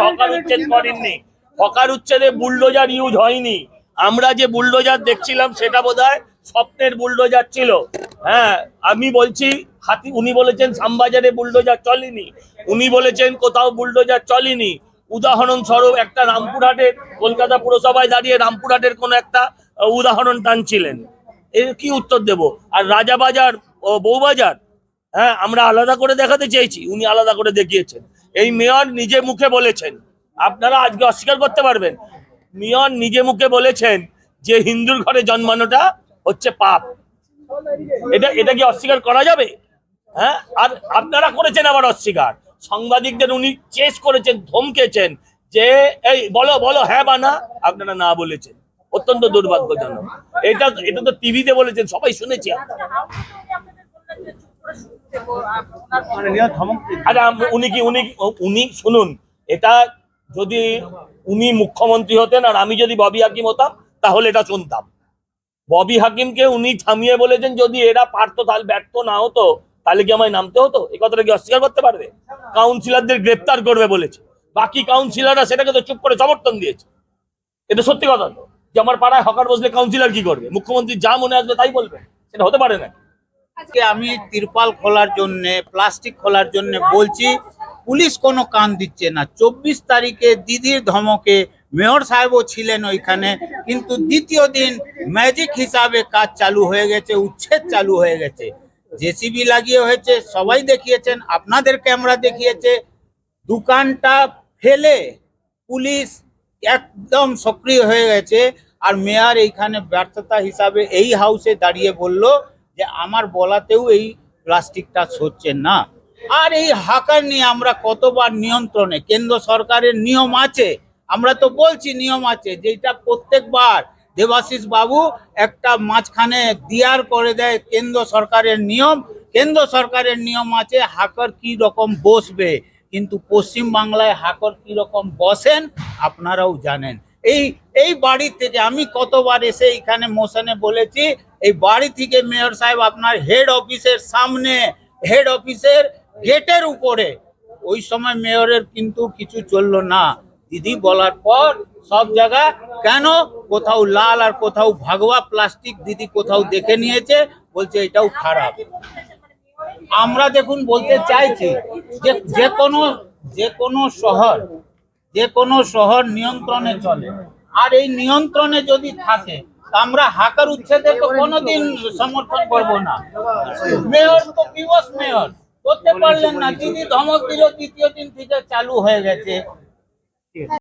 মুখ্যমন্ত্রী হকার উচ্ছেদ করেননি। হকার উচ্ছেদে বুলডোজার ইউজ হয়নি। আমরা যে বুলডোজার দেখছিলাম, সেটা বোধহয় স্বপ্নের বুলডোজার ছিল। হ্যাঁ আমি বলছি, হাতি, উনি বলেছেন শ্যামবাজারে বুলডোজার চলেনি। উনি বলেছেন কোথাও বুলডোজার চলেনি। উদাহরণস্বরূপ একটা রামপুরহাটের, কলকাতা পুরসভায় দাঁড়িয়ে রামপুরহাটের কোনো একটা উদাহরণ টানছিলেন। এর কি উত্তর দেব? আর রাজাবাজার, ও বউবাজার হ্যাঁ আমরা আলাদা করে দেখাতে চেয়েছি, উনি আলাদা করে দেখিয়েছেন। এই মেয়র নিজে মুখে বলেছেন, আপনারা আজকে অস্বীকার করতে পারবেন। মেয়র নিজে মুখে বলেছেন যে হিন্দুর ঘরে জন্মানোটা হচ্ছে পাপ। এটা এটা কি অস্বীকার করা যাবে? হ্যাঁ আর আপনারা করেছেন আবার অস্বীকার। সাংবাদিকদের উনি চেস করেছেন, ধমকেছেন যে, এই, বলো বলো হ্যাঁ বা না? আপনারা না বলেছেন। অত্যন্ত দুর্ভাগ্যজনক। এটা এটা তো টিভিতে বলেছেন, সবাই শুনেছি আমরা। আরে উনি কি উনি উনি শুনুন এটা যদি উনি মুখ্যমন্ত্রী হতেন আর আমি যদি ববি হাকিম হতাম তাহলে এটা শুনতাম। ববি হাকিমকে উনি থামিয়ে বলেছেন যদি এরা পারতো তাহলে ব্যর্থ না হতো তাহলে কি আমায় নামতে হতো? এই কথাটা কি অস্বীকার করতে পারবে? কাউন্সিলরদের গ্রেপ্তার করবে বলেছে। বাকি কাউন্সিলররা সেটাকে তো চুপ করে সমর্থন দিয়েছে। এটা সত্যি কথা তো। যে আমার পাড়ায় হকার বসলে কাউন্সিলর কি করবে? মুখ্যমন্ত্রী যা মনে আসবে তাই বলবে। সেটা হতে পারে না আমি তিরপাল খোলার জন্য, প্লাস্টিক খোলার জন্য বলছি, পুলিশ কোনো কান দিচ্ছে না। চব্বিশ তারিখে দিদির ধমকে মেয়র সাহেবও ছিলেন ওইখানে, কিন্তু দ্বিতীয় দিন ম্যাজিক হিসাবে কাজ চালু হয়ে গেছে, উচ্ছেদ চালু হয়ে গেছে। জেসিবি লাগিয়ে হয়েছে, সবাই দেখিয়েছেন, আপনাদের ক্যামেরা দেখিয়েছে। দোকানটা ফেলে পুলিশ একদম সক্রিয় হয়ে গেছে, আর মেয়র এইখানে ব্যর্থতা হিসাবে এই হাউসে দাঁড়িয়ে বলল যে আমার বলাতেও এই প্লাস্টিকটা সরছে না। আর এই হাকার নিয়ে আমরা কতবার নিয়ন্ত্রণে, কেন্দ্র সরকারের নিয়ম আছে, আমরা তো বলছি নিয়ম আছে যেটা প্রত্যেকবার দেবাশিস বাবু একটা মাঝখানে দিয়ার করে দেয় কেন্দ্র সরকারের নিয়ম। কেন্দ্র সরকারের নিয়ম আছে হাকার কি রকম বসবে, কিন্তু পশ্চিম বাংলায় হাকর কি রকম বসেন, আপনারাও জানেন। এই এই বাড়ি থেকে আমি কতবার এসে এখানে মোশনে বলেছি, এই বাড়ি থেকে মেয়র সাহেব আপনার হেড অফিসের সামনে হেড অফিসের গেটের উপরে। ওই সময় মেয়রের কিন্তু কিছু চলল না। দিদি বলার পর সব জায়গা কেন? কোথাও লাল আর কোথাও ভাগবা প্লাস্টিক দিদি কোথাও দেখে নিয়েছে, বলছে এটাও খারাপ। আমরা দেখুন বলতে চাইছি যে যে কোনো যে কোনো শহর যে কোনো শহর নিয়ন্ত্রণে চলে। আর এই নিয়ন্ত্রণে যদি থাকে আমরা হাকার উচ্ছেদের তো কোনোদিন সমর্থন করব না। মেয়র তো বিবস মেয়র, করতে পারলেন না। দিদি ধমক দিল দ্বিতীয় দিন থেকে চালু হয়ে গেছে।